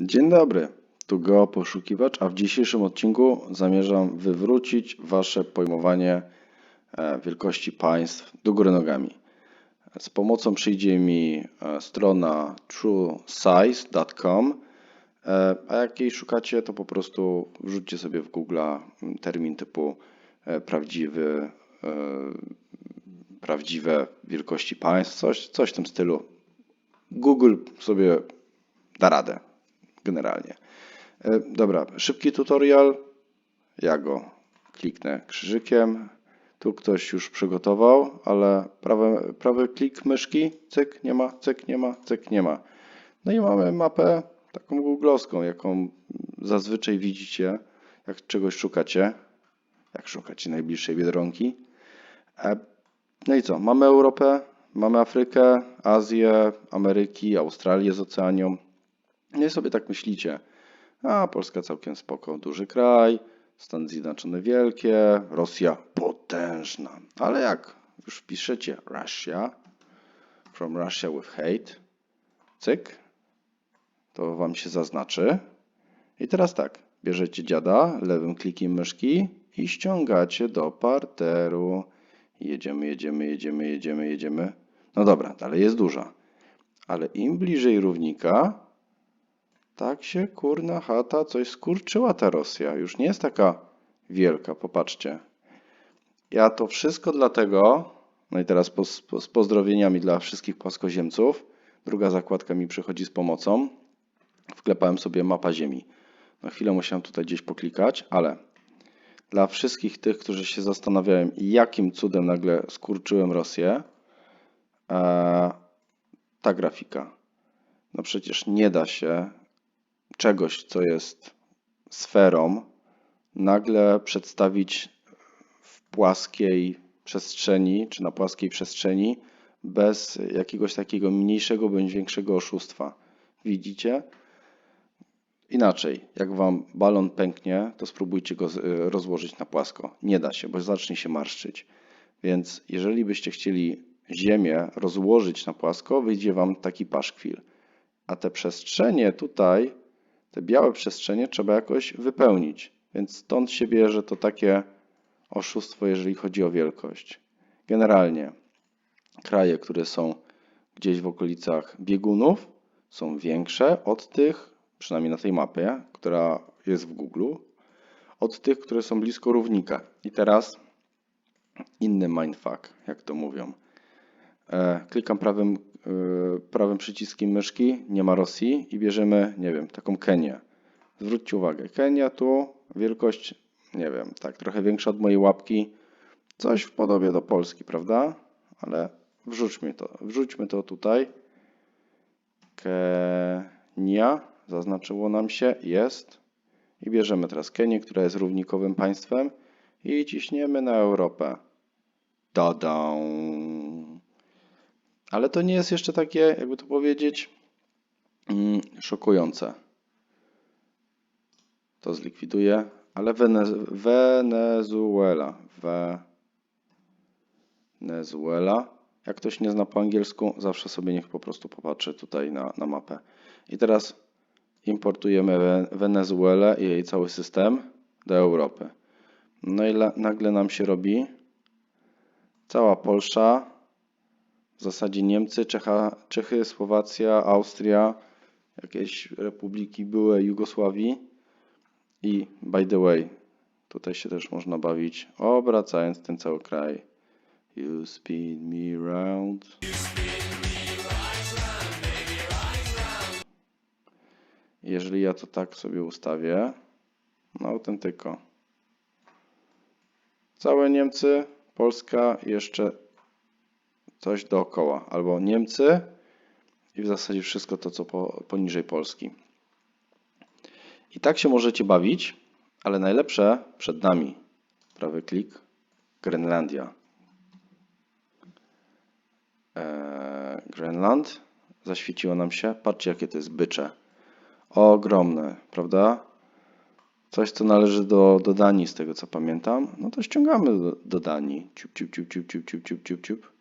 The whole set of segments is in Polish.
Dzień dobry, tu Geo Poszukiwacz, a w dzisiejszym odcinku zamierzam wywrócić Wasze pojmowanie e, wielkości państw do góry nogami. Z pomocą przyjdzie mi e, strona truesize.com, e, a jak jej szukacie, to po prostu wrzućcie sobie w Google termin typu prawdziwy, prawdziwe wielkości państw, coś, coś w tym stylu. Google sobie da radę generalnie. E, Dobra, szybki tutorial. Ja go kliknę krzyżykiem. Tu ktoś już przygotował, ale prawy, prawy klik myszki, cyk, nie ma, cyk, nie ma, cyk, nie ma. No i mamy mapę taką googlowską, jaką zazwyczaj widzicie, jak czegoś szukacie, jak szukacie najbliższej Biedronki. E, No i co? Mamy Europę, mamy Afrykę, Azję, Ameryki, Australię z Oceanią. I sobie tak myślicie, a Polska całkiem spoko, duży kraj, Stany Zjednoczone wielkie, Rosja potężna. Ale jak już wpiszecie Russia, from Russia with hate, cyk, to wam się zaznaczy. I teraz tak, bierzecie dziada lewym klikiem myszki i ściągacie do parteru. Jedziemy, jedziemy, jedziemy, jedziemy, jedziemy. No dobra, dalej jest duża. Ale im bliżej równika, tak się kurna chata coś skurczyła ta Rosja. Już nie jest taka wielka, popatrzcie. Ja to wszystko dlatego, no i teraz po, po, z pozdrowieniami dla wszystkich płaskoziemców, druga zakładka mi przychodzi z pomocą. Wklepałem sobie mapa Ziemi. Na chwilę musiałem tutaj gdzieś poklikać, ale dla wszystkich tych, którzy się zastanawiają, jakim cudem nagle skurczyłem Rosję, e, ta grafika. No przecież nie da się czegoś, co jest sferą, nagle przedstawić w płaskiej przestrzeni, czy na płaskiej przestrzeni, bez jakiegoś takiego mniejszego bądź większego oszustwa. Widzicie? Inaczej, jak wam balon pęknie, to spróbujcie go y, rozłożyć na płasko. Nie da się, bo zacznie się marszczyć. Więc jeżeli byście chcieli Ziemię rozłożyć na płasko, wyjdzie wam taki paszkwil. A te przestrzenie tutaj, te białe przestrzenie trzeba jakoś wypełnić. Więc stąd się bierze to takie oszustwo, jeżeli chodzi o wielkość. Generalnie kraje, które są gdzieś w okolicach biegunów, są większe od tych, przynajmniej na tej mapie, która jest w Google, od tych, które są blisko równika. I teraz inny mindfuck, jak to mówią. E, Klikam prawym, prawym przyciskiem myszki, nie ma Rosji i bierzemy, nie wiem, taką Kenię. Zwróćcie uwagę, Kenia tu, wielkość, nie wiem, tak trochę większa od mojej łapki, coś w podobie do Polski, prawda? Ale wrzućmy to, wrzućmy to tutaj. Kenia, zaznaczyło nam się, jest. I bierzemy teraz Kenię, która jest równikowym państwem i ciśniemy na Europę. Dadą. Ale to nie jest jeszcze takie, jakby to powiedzieć, mm, szokujące. To zlikwiduję, ale Wene- Wenezuela. Wenezuela. Jak ktoś nie zna po angielsku, zawsze sobie niech po prostu popatrzy tutaj na, na mapę. I teraz importujemy We- Wenezuelę i jej cały system do Europy. No i nagle nam się robi cała Polsza, w zasadzie Niemcy, Czecha, Czechy, Słowacja, Austria, jakieś republiki były Jugosławii i by the way, tutaj się też można bawić, obracając ten cały kraj. You spin me round. Jeżeli ja to tak sobie ustawię, no autentyko. Całe Niemcy, Polska jeszcze coś dookoła, albo Niemcy i w zasadzie wszystko to, co po, poniżej Polski. I tak się możecie bawić, ale najlepsze przed nami. Prawy klik, Grenlandia. Eee, Grenland, zaświeciło nam się. Patrzcie, jakie to jest bycze. Ogromne, prawda? Coś, co należy do, do Danii, z tego co pamiętam. No to ściągamy do, do Danii. Ciup, ciup, ciup, ciup, ciup, ciup, ciup, ciup.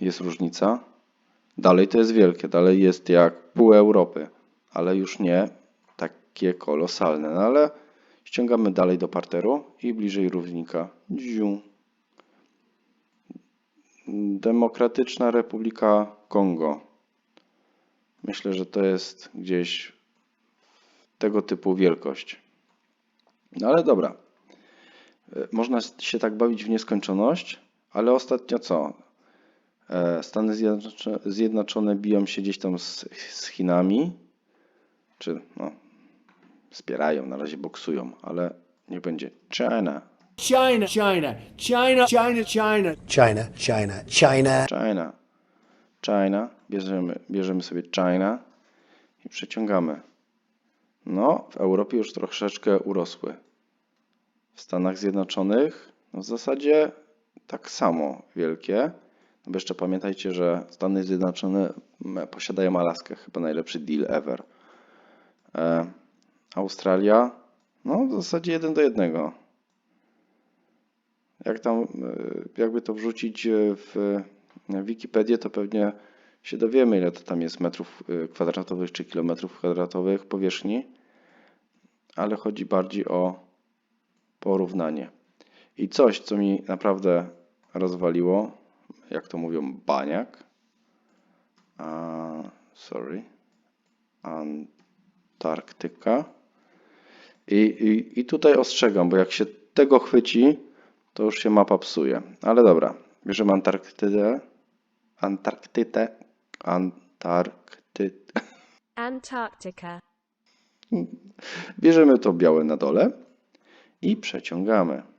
Jest różnica. Dalej to jest wielkie, dalej jest jak pół Europy. ale już nie takie kolosalne. No ale ściągamy dalej do parteru i bliżej równika. Dziu. Demokratyczna Republika Kongo. Myślę, że to jest gdzieś tego typu wielkość. No ale dobra. E, Można się tak bawić w nieskończoność, ale ostatnio co? E, Stany Zjednoczone, biją się gdzieś tam z, z Chinami, czy no, wspierają, na razie boksują, ale niech będzie China, China, China, China, China, China. China, China, China. China, China, bierzemy, bierzemy sobie China i przeciągamy. No, w Europie już troszeczkę urosły. W Stanach Zjednoczonych no w zasadzie tak samo wielkie. Bo jeszcze pamiętajcie, że Stany Zjednoczone m, posiadają Alaskę, chyba najlepszy deal ever. E, Australia, no w zasadzie jeden do jednego. Jak tam, e, jakby to wrzucić e, w Wikipedię, to pewnie się dowiemy, ile to tam jest metrów kwadratowych czy kilometrów kwadratowych powierzchni, ale chodzi bardziej o porównanie. I coś, co mi naprawdę rozwaliło, jak to mówią, baniak. Sorry. Antarktyka. I, i, I tutaj ostrzegam, bo jak się tego chwyci, to już się mapa psuje. Ale dobra, bierzemy Antarktydę. Antarktydę. Antarktydę. Antarctica. Bierzemy to białe na dole i przeciągamy.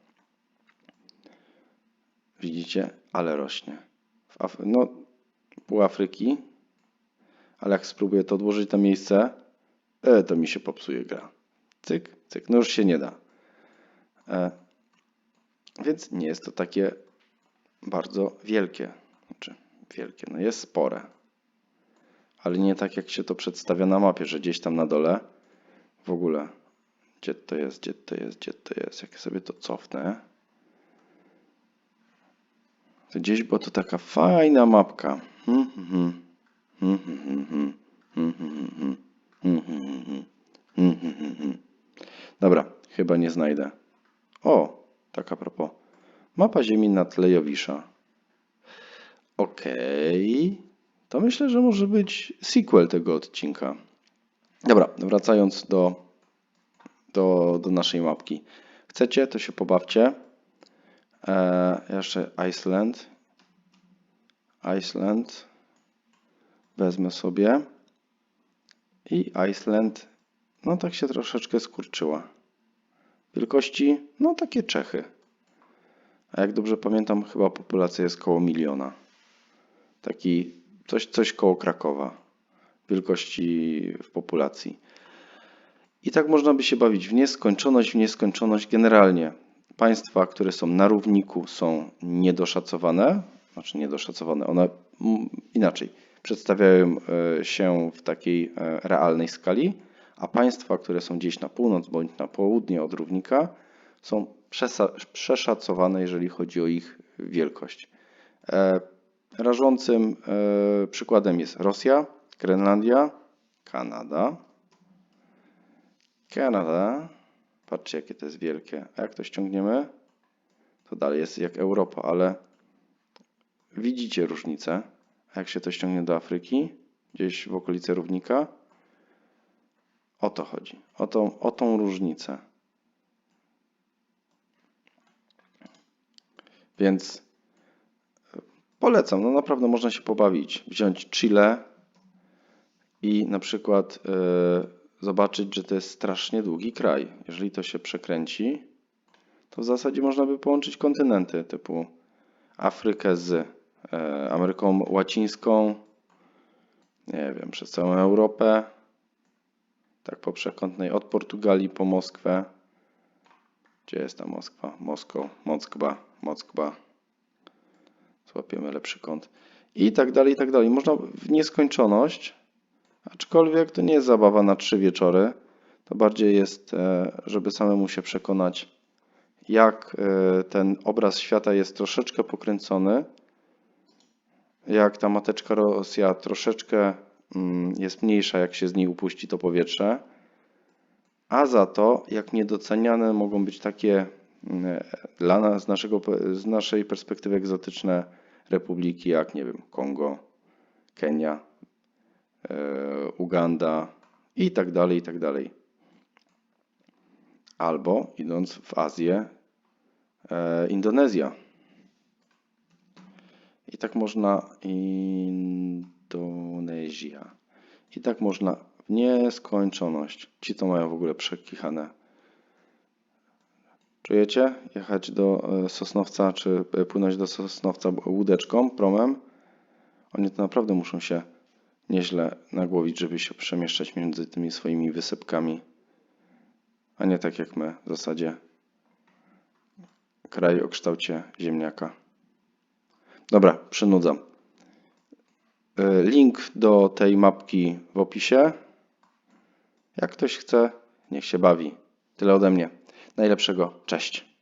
Widzicie? Ale rośnie. No, pół Afryki. Ale jak spróbuję to odłożyć na miejsce, e, to mi się popsuje gra. Cyk, cyk. No już się nie da. E, więc nie jest to takie bardzo wielkie. Znaczy, wielkie. No jest spore. Ale nie tak jak się to przedstawia na mapie, że gdzieś tam na dole w ogóle. Gdzie to jest, gdzie to jest, gdzie to jest? Jak ja sobie to cofnę. To gdzieś była to taka fajna mapka. Dobra, chyba nie znajdę. O, tak a propos. Mapa Ziemi na tle Jowisza. Okej. To myślę, że może być sequel tego odcinka. Dobra, wracając do, do, do naszej mapki. Chcecie, to się pobawcie. E, jeszcze Iceland. Iceland. Wezmę sobie. I Iceland, no tak się troszeczkę skurczyła. Wielkości, no takie Czechy. A jak dobrze pamiętam, chyba populacja jest koło miliona. Taki coś, coś koło Krakowa. Wielkości w populacji. I tak można by się bawić w nieskończoność, w nieskończoność. Generalnie państwa, które są na równiku, są niedoszacowane. Znaczy niedoszacowane, one inaczej przedstawiają e, się w takiej e, realnej skali, a państwa, które są gdzieś na północ bądź na południe od równika, są przeszacowane, jeżeli chodzi o ich wielkość. E, Rażącym przykładem jest Rosja, Grenlandia, Kanada. Kanada. Patrzcie, jakie to jest wielkie. A jak to ściągniemy, to dalej jest jak Europa, ale widzicie różnicę. A jak się to ściągnie do Afryki, gdzieś w okolicy równika, o to chodzi. O tą, o tą różnicę. Więc Polecam, no naprawdę można się pobawić. Wziąć Chile i na przykład e, zobaczyć, że to jest strasznie długi kraj. Jeżeli to się przekręci, to w zasadzie można by połączyć kontynenty typu Afrykę z e, Ameryką Łacińską, nie wiem, przez całą Europę, tak po przekątnej od Portugalii po Moskwę. Gdzie jest ta Moskwa? Moskow, Moskwa, Moskwa złapiemy lepszy kąt. I tak dalej, i tak dalej. Można w nieskończoność, aczkolwiek to nie jest zabawa na trzy wieczory. To bardziej jest, e, żeby samemu się przekonać, jak e, ten obraz świata jest troszeczkę pokręcony, jak ta mateczka Rosja troszeczkę mm, jest mniejsza, jak się z niej upuści to powietrze. A za to, jak niedoceniane mogą być takie mm, dla nas, z, naszego, z naszej perspektywy egzotyczne republiki, jak nie wiem, Kongo, Kenia, e, Uganda i tak dalej, i tak dalej. Albo idąc w Azję, e, Indonezja. I tak można Indonezja. I tak można w nieskończoność. Ci to mają w ogóle przekichane. Czujecie? Jechać do e, Sosnowca, czy e, płynąć do Sosnowca łódeczką, promem? Oni to naprawdę muszą się nieźle nagłowić, żeby się przemieszczać między tymi swoimi wysypkami. A nie tak jak my w zasadzie. Kraj o kształcie ziemniaka. Dobra, przynudzam. Y, Link do tej mapki w opisie. Jak ktoś chce, niech się bawi. Tyle ode mnie. Najlepszego. Cześć.